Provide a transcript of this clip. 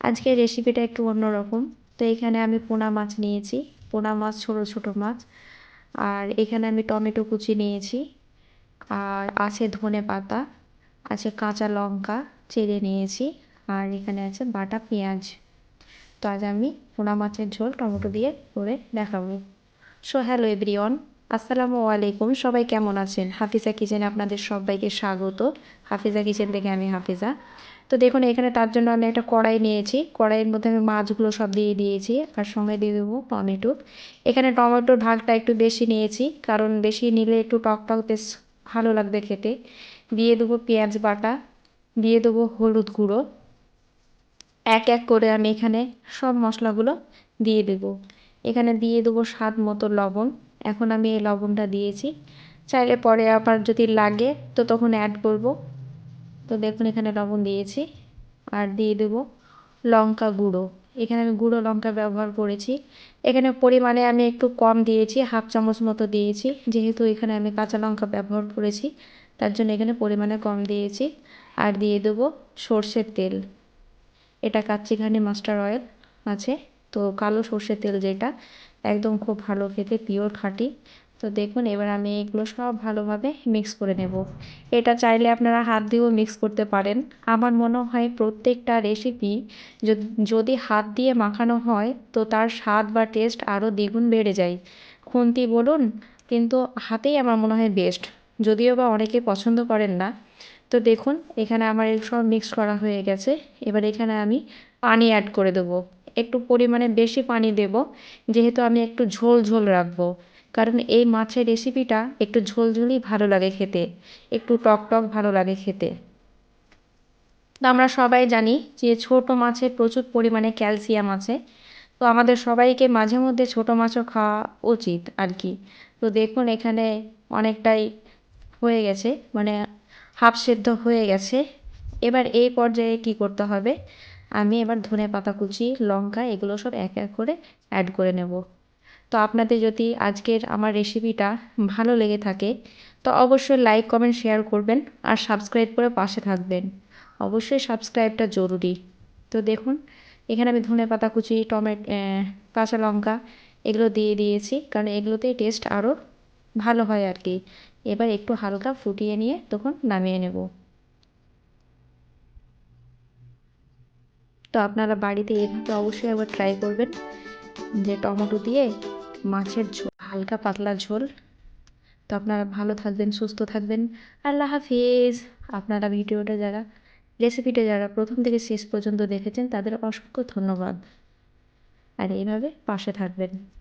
আজকের রেসিপিটা একটু অন্যরকম। তো এখানে আমি পোনা মাছ নিয়েছি। পোনা মাছ, ছোটো ছোটো মাছ। আর এখানে আমি টমেটো কুচি নিয়েছি। আর আছে ধনে পাতা, আছে কাঁচা লঙ্কা চেড়ে নিয়েছি। আর এখানে আছে বাটা পেঁয়াজ। তো আজ আমি পোনা মাছের ঝোল টমেটো দিয়ে করে দেখাবো। সো হ্যালো এভরিওয়ান আসসালামু আলাইকুম। সবাই কেমন আছেন? হাফিজা কিচেনে আপনাদের সবাইকে স্বাগত। হাফিজা কিচেন থেকে আমি হাফিজা। তো দেখুন, এখানে তার জন্য আমি একটা কড়াই নিয়েছি। কড়াইয়ের মধ্যে আমি মাছগুলো সব দিয়ে দিয়েছি। আর সঙ্গে দিয়ে দেবো টমেটো। এখানে টমেটোর ভাগটা একটু বেশি নিয়েছি, কারণ বেশি নিলে একটু টক টক বেশ ভালো লাগবে খেতে। দিয়ে দেবো পেঁয়াজ বাটা, দিয়ে দেবো হলুদ গুঁড়ো। এক এক করে আমি এখানে সব মশলাগুলো দিয়ে দেবো। এখানে দিয়ে দেবো স্বাদ মতো লবণ। এখন আমি এই লবণটা দিয়েছি। চাইলে পরে আবার যদি লাগে, তো তখন অ্যাড করব। তো দেখুন এখানে লবণ দিয়েছি আর দিয়ে দেবো লঙ্কা গুঁড়ো। এখানে আমি গুঁড়ো লঙ্কা ব্যবহার করেছি। এখানে পরিমাণে আমি একটু কম দিয়েছি, হাফ চামচ মতো দিয়েছি। যেহেতু এখানে আমি কাঁচা লঙ্কা ব্যবহার করেছি, তার জন্য এখানে পরিমাণে কম দিয়েছি। আর দিয়ে দেবো সর্ষের তেল। এটা কাচ্চিঘানি মাস্টার অয়েল আছে। তো কালো সর্ষের তেল যেটা, একদম খুব ভালো খেতে পিওর খাঁটি। তো দেখুন, এবার আমি এগুলো সব ভালোভাবে মিক্স করে নেব। এটা চাইলে আপনারা হাত দিয়েও মিক্স করতে পারেন। আমার মনে হয় প্রত্যেকটা রেসিপি যদি হাত দিয়ে মাখানো হয়, তো তার স্বাদ বা টেস্ট আরও দ্বিগুণ বেড়ে যায়। খুন্তি বলুন, কিন্তু হাতেই আমার মনে হয় বেস্ট যদিও বা অনেকে পছন্দ করেন না। তো দেখুন, এখানে আমার সব মিক্স করা হয়ে গেছে। এবার এখানে আমি পানি অ্যাড করে দেবো। একটু পরিমাণে বেশি পানি দেব। যেহেতু আমি একটু ঝোল ঝোল রাখব। কারণ এই মাছের রেসিপিটা একটু ঝোলঝোলই ভালো লাগে খেতে, একটু টক টক ভালো লাগে খেতে। তো আমরা সবাই জানি যে ছোট মাছে প্রচুর পরিমাণে ক্যালসিয়াম আছে, তো আমাদের সবাইকে মাঝে মধ্যে ছোট মাছও খাওয়া উচিত আর কি। তো দেখুন এখানে অনেকটাই হয়ে গেছে মানে হাফ সেদ্ধ হয়ে গেছে। এবার এই পর্যায়ে কি করতে হবে? আমি এবার ধনে পাতা কুচি, লঙ্কা, এগুলো সব এক এক করে অ্যাড করে নেব। তো আপনাদের যদি আজকের আমার রেসিপিটা ভালো লেগে থাকে, তো অবশ্যই লাইক কমেন্ট শেয়ার করবেন আর সাবস্ক্রাইব করে পাশে থাকবেন। অবশ্যই সাবস্ক্রাইবটা জরুরি। তো দেখুন, এখানে আমি ধনে পাতা কুচি, টমেটো কাঁচা লঙ্কা এগুলো দিয়ে দিয়েছি, কারণ এগুলোতেই টেস্ট আরও ভালো হয় আর কি। এবার একটু হালকা ফুটিয়ে নিয়ে তখন নামিয়ে নেব। তো আপনারা বাড়িতে এভাবে অবশ্যই একবার ট্রাই করবেন, যে টমেটো দিয়ে মাছের ঝোল, হালকা পাতলা ঝোল। তো আপনারা ভালো থাকবেন, সুস্থ থাকবেন। আল্লাহ হাফিজ। আপনারা ভিডিওটা যারা রেসিপিটা যারা প্রথম থেকে শেষ পর্যন্ত দেখেছেন, তাদের অসংখ্য ধন্যবাদ। আর এইভাবে পাশে থাকবেন।